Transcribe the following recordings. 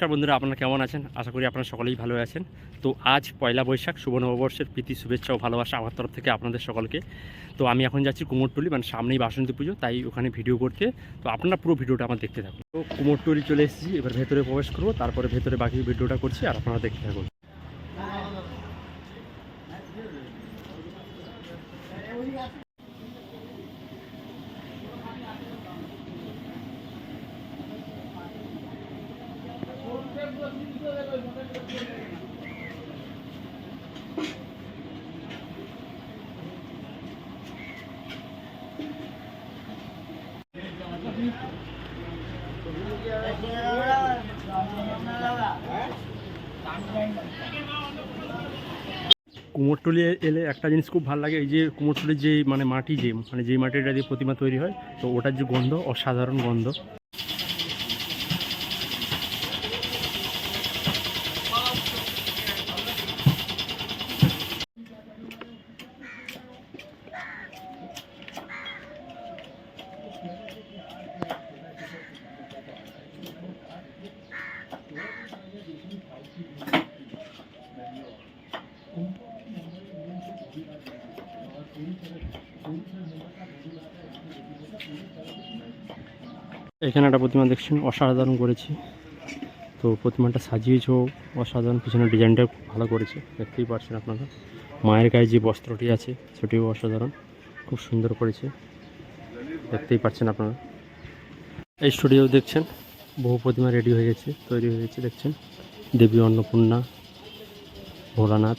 নমস্কার বন্ধুরা, আপনারা কেমন আছেন? আশা করি আপনারা সকলেই ভালো আছেন। তো আজ পয়লা বৈশাখ, শুভ নববর্ষের প্রীতি, শুভেচ্ছা ও ভালোবাসা আমার তরফ থেকে আপনাদের সকলকে। তো আমি এখন যাচ্ছি কুমোরটুলি মানে সামনেই বাসন্তী পুজো, তাই ওখানে ভিডিও করতে। তো আপনারা পুরো ভিডিওটা আমার দেখতে থাকুন। তো কুমোরটুলি চলে এসেছি, এবার ভেতরে প্রবেশ করব, তারপরে ভেতরে বাকি ভিডিওটা করছি, আর আপনারা দেখতে থাকুন। কুমোরটুলি এলে একটা জিনিস খুব ভালো লাগে, এই যে কুমোরটুলির যে মানে মাটি যে মানে যেই মাটিটা দিয়ে প্রতিমা তৈরি হয়, তো ওটার যে গন্ধ, অসাধারণ গন্ধ। এখানে একটা প্রতিমা দেখছেন, অসাধারণ করেছি। তো প্রতিমাটা সাজিয়েছেও অসাধারণ পিছনে ডিজাইনটা খুব ভালো করেছে, দেখতেই পাচ্ছেন আপনারা। মায়ের গায়ে যে বস্ত্রটি আছে, সেটিও অসাধারণ, খুব সুন্দর করেছে, দেখতেই পাচ্ছেন আপনারা। এই স্টুডিও দেখছেন, বহু প্রতিমা রেডি হয়ে গেছে, তৈরি হয়ে গেছে, দেখছেন। দেবী অন্নপূর্ণা ভোলানাথ।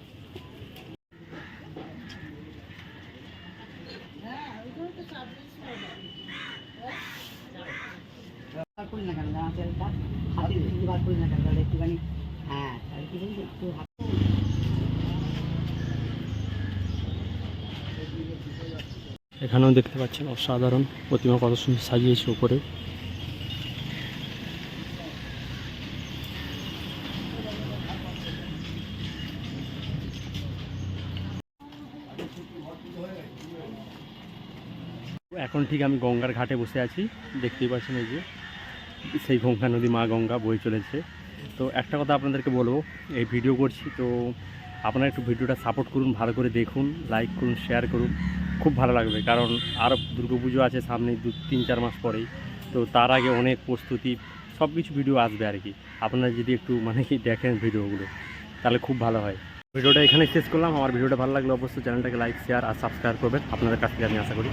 না কেন বার না কেন তাহলে একটুখানি হ্যাঁ তাহলে কি বলছি একটু এখানেও দেখতে পাচ্ছেন অসাধারণ প্রতিমা কত সুন্দর সাজিয়েছে উপরে। এখন ঠিক আমি গঙ্গার ঘাটে বসে আছি, দেখতেই পাচ্ছেন এই যে। সেই গঙ্গা নদী, মা গঙ্গা বয়ে চলেছে। তো একটা কথা আপনাদেরকে বলব, এই ভিডিও করছি তো আপনারা একটু ভিডিওটা সাপোর্ট করুন, ভালো করে দেখুন লাইক করুন শেয়ার করুন। খুব ভালো লাগবে কারণ আরও দুর্গাপুজো আছে সামনে দু, তিন, চার মাস পরেই। তো তার আগে অনেক প্রস্তুতি সব কিছু ভিডিও আসবে আর কি। আপনারা যদি একটু মানে কি দেখেন ভিডিওগুলো, তাহলে খুব ভালো হয়। ভিডিওটা এখানে শেষ করলাম। আমার ভিডিওটা ভালো লাগলে অবশ্যই চ্যানেলটাকে লাইক শেয়ার আর সাবস্ক্রাইব করবেন। আপনাদের কাছ থেকে আমি আশা করি